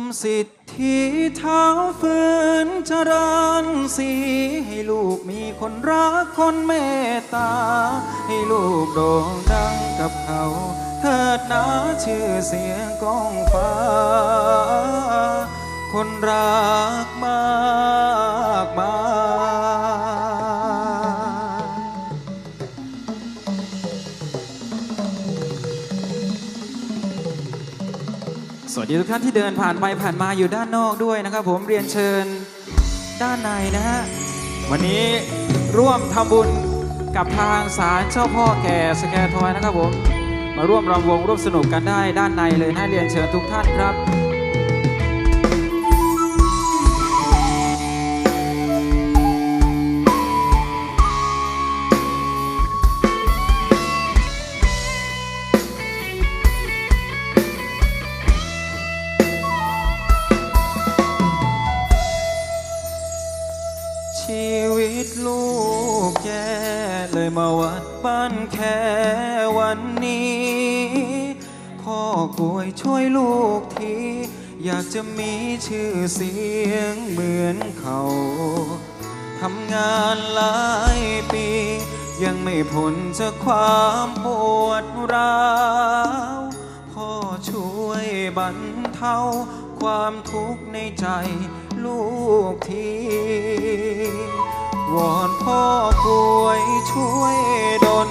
มสิทธิเท้าฝืนเจริญสีให้ลูกมีคนรักคนเมตตา ให้ลูกโด่งดังกับเขา เถิดนะชื่อเสียงก้องฟ้า คนรักมา วัสดีทุกท่านที่เดินผ่านไปผ่านมาอยู่ด้านนอกด้วยนะครับ ผมเรียนเชิญด้านในนะฮะวันนี้ร่วมทำบุญกับทางศาลเจ้าพ่อแก่สแกทอยนะครับผม มาร่วมรำวงร่วมสนุกกันได้ด้านในเลยนะเรียนเชิญทุกท่านครับ ลูกที อยากจะมีชื่อเสียงเหมือนเขาทำงานหลายปี ยังไม่พ้นจากความปวดร้าวพ่อช่วยบรรเทาความทุกข์ในใจลูกทีวอนพ่อกวยช่วยดล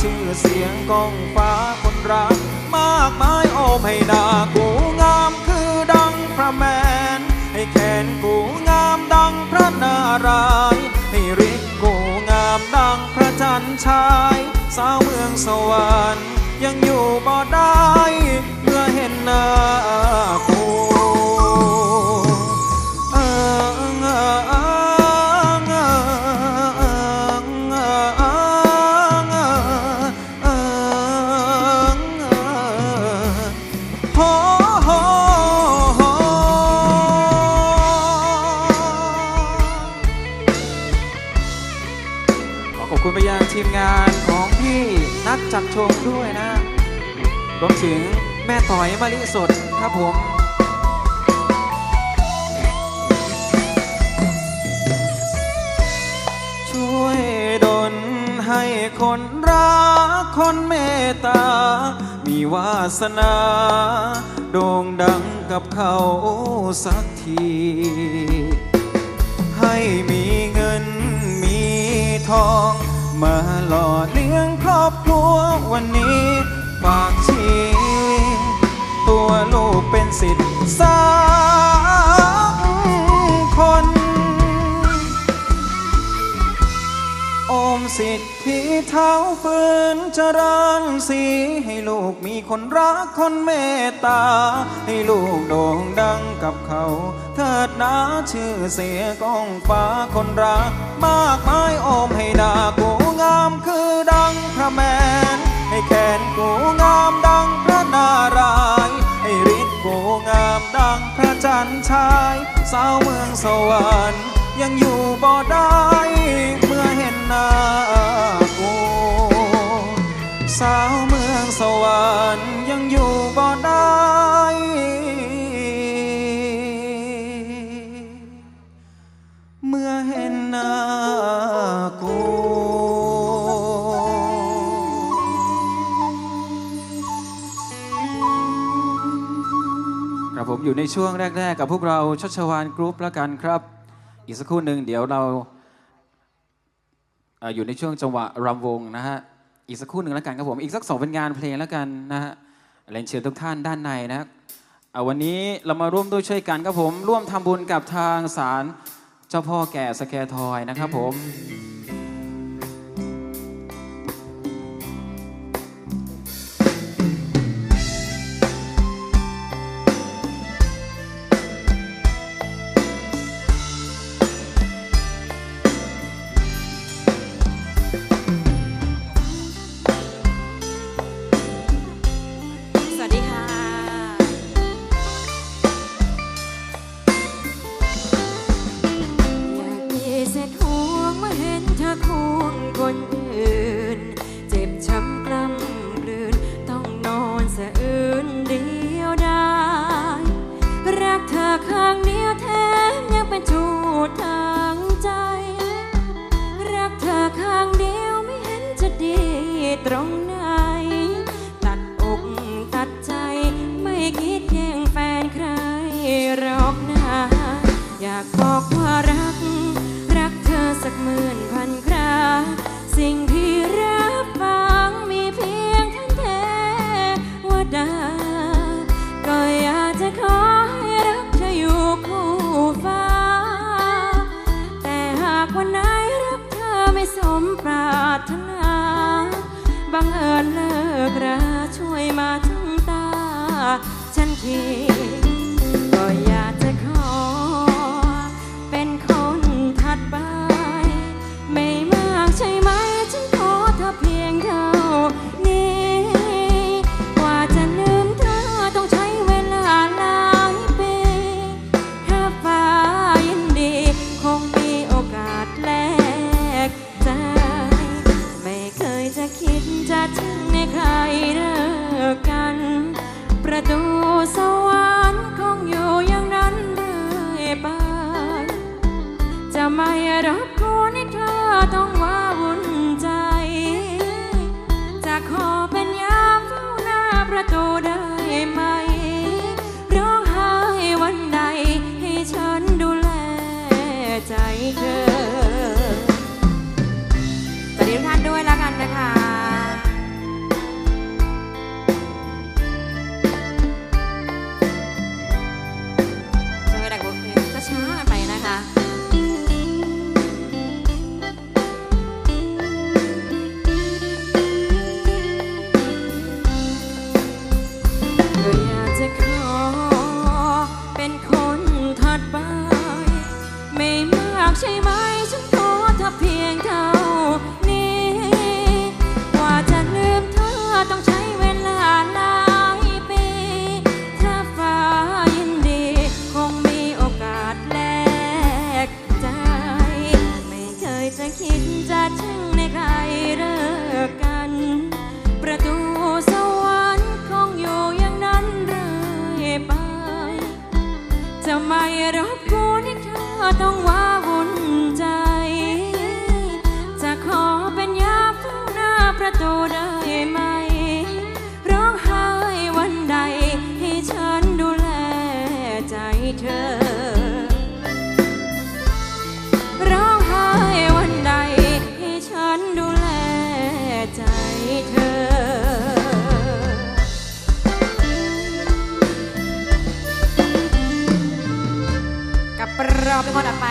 ชื่อเสียงกองฟ้าคนรัก มากมายโอมให้หนากูงามคือดังพระแมน ให้แขนกูงามดังพระนารายณ์ให้ฤทธิ์กูงามดังพระจันทร์ชาย สาวเมืองสวรรค์ยังอยู่บ่ได้ เมื่อเห็นหน้ากู ทีมงานของพี่นักจัดชมด้วยนะรวมถึงแม่ต่อยมาลิสดครับผมช่วยดลให้คนรักคนเมตตา มีวาสนา โด่งดังกับเขาสักที ให้มีเงินมีทอง มาหล่อเลี้ยงครอบครัววันนี้ฝากชีวิตตัวลูกเป็นสิทธิ์สักคน โอมสิทธิเท้าฝืนเจริญสีให้ลูกมีคนรักคนเมตตา ให้ลูกโด่งดังกับเขา เถิดนะชื่อเสียงก้องฟ้าคนรัก มากมายโอมให้หน้าามคือดังพระแมน ให้แขนกูงามดังพระนารายให้ฤทธิ์กูงามดังพระจันทร์ชาย สาวเมืองสวรรค์ยังอยู่บ่ได้ ครับผมอยู่ในช่วงแรก ๆ กับพวกเราชัชวานกรุ๊ปแล้วกันครับ อีกสักครู่หนึ่งเดี๋ยวเราเอ่ออยู่ในช่วงจังหวะรำวงนะฮะอีกสักครู่หนึ่งแล้วกันครับผมอีกสักสองเป็นงานเพลงแล้วกันนะฮะเรียนเชิญทุกท่านด้านในนะเอาวันนี้เรามาร่วมด้วยช่วยกันครับผมร่วมทำบุญกับทางศาลเจ้าพ่อแก่สแกทอยนะครับผม อยากมีเศษห่วงเมื่อเห็นเธอควงคนอื่น เจ็บช้ำกล้ำกลืน ต้องนอนสะอื้นเดียวดายรักเธอข้างเดียวแถมยังเป็นชูดทางใจ รักเธอข้างเดียวไม่เห็นจะดีตรงไหน ตัดอกตัดใจไม่คิดแย่งแฟนใครหรอกนะอยากบอก หมื่นพันครา สิ่งที่รับฟังมีเพียงท่านแท้ว่าดา ก็อยากจะขอให้รักเธออยู่คู่ฟ้า แต่หากวันไหนรักเธอไม่สมปรารถนา บังเอิญเลิกราช่วยมาทั้งตา ฉันทีก็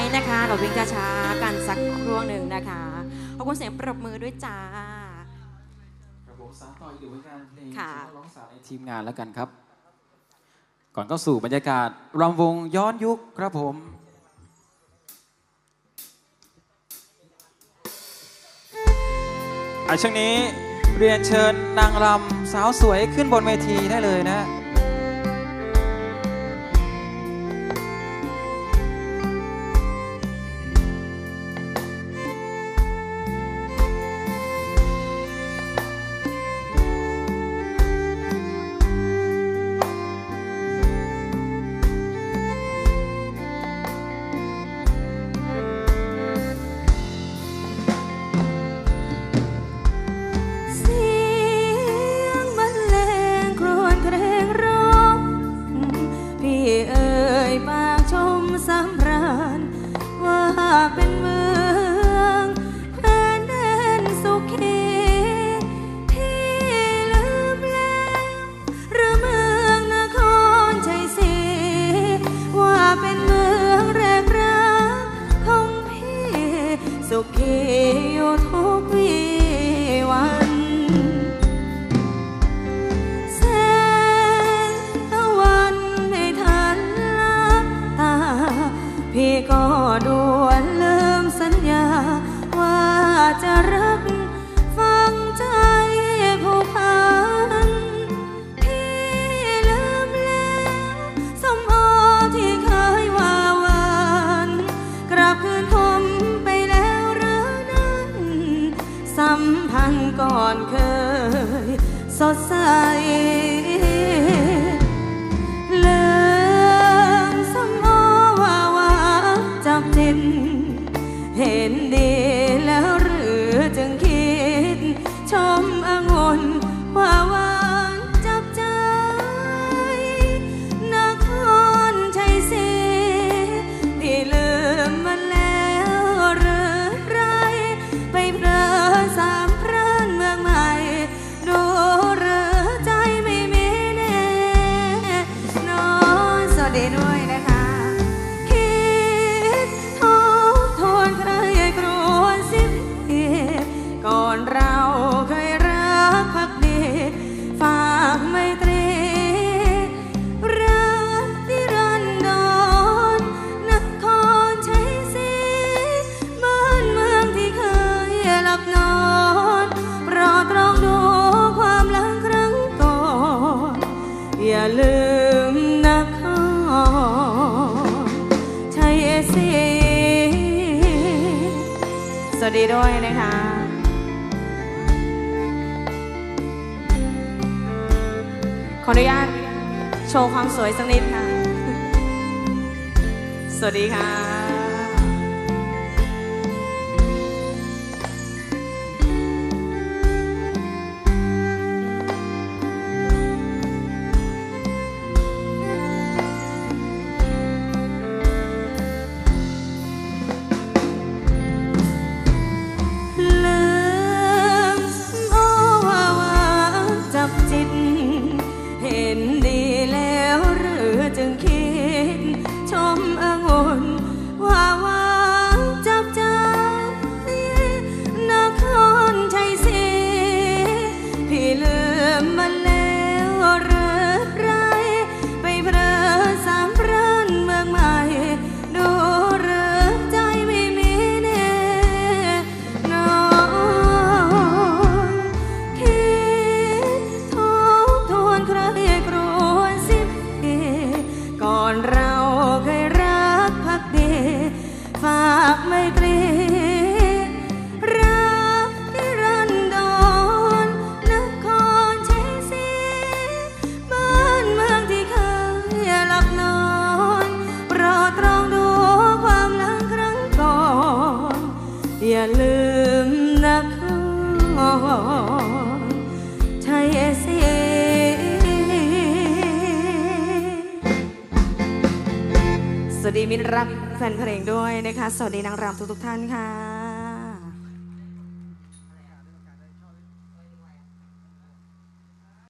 นคนต่อไปนะคะเราวิ่งช้าๆกันสักครู่หนึ่งนะคะขอบคุณเสียงปรบมือด้วยจ้าครับผมสารต่ออีกหนึ่งผลงานเพลงค่ะที่ร้องสารในทีมงานแล้วกันครับ ก่อนเข้าสู่บรรยากาศรำวงย้อนยุคครับผมอะช่วงนี้เรียนเชิญนางรำสาวสวยขึ้นบนเวทีได้เลยนะ พี่ก็ด่วนลืมสัญญา ว่าจะรัก ฟังใจผู้พัน พี่ลืมแล้วสมอที่เคยว่าหวานกลับคืนทมไปแล้วหรือนั้น สัมพันธ์ก่อนเคย สด วัสดีด้วยนะคะขออนุญาตโชว์ความสวยสักนิดค่ะ สวัสดีค่ะ ลืมนครชัยศสวัสดีมิตรรักแฟนเพลงด้วยนะคะ สวัสดีนางรำทุกทุกท่านค่ะ